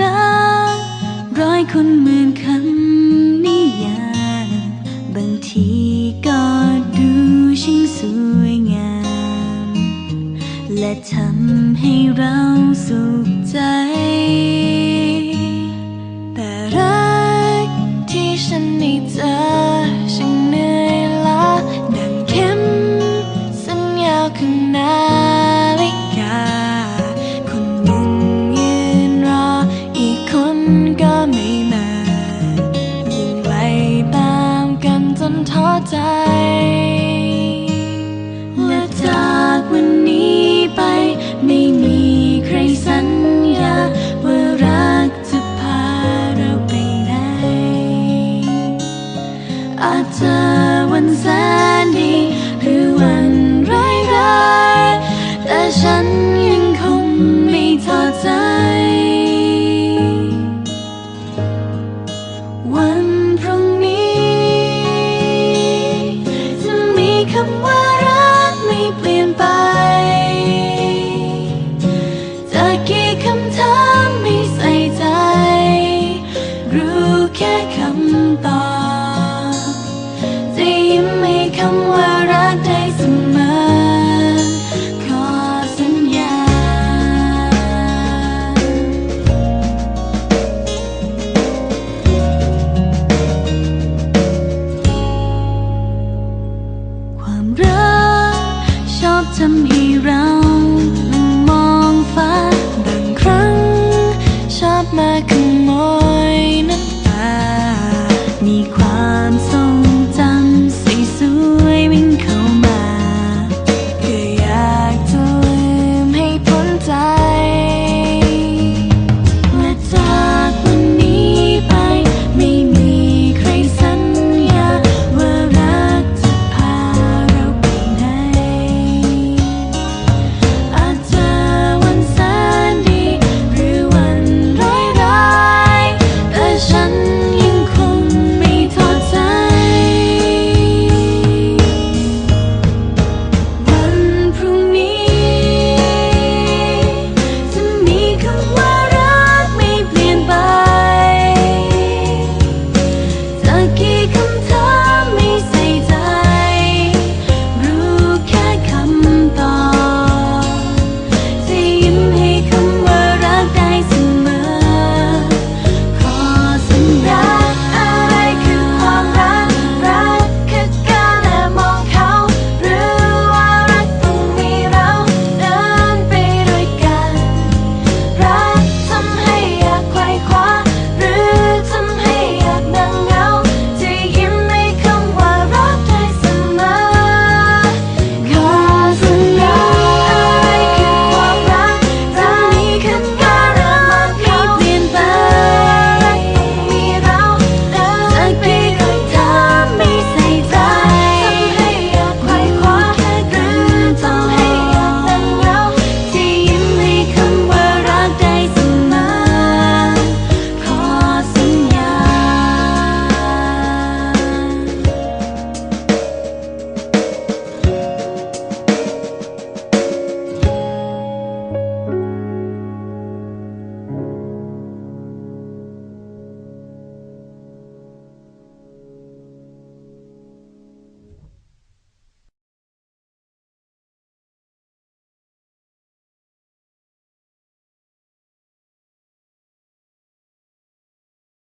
รัก ร้อยคนหมื่นคำนิยามบางทีก็ดูช่างสวยงาม และทำให้เราสุข ใจ และจากวันนี้ไป ไม่มีใครสัญญาว่ารักจะพาเราไปไหน อาจจะวันแสนดี หรือวันร้ายๆแต่ฉัน รัก ชอบทำให้เรา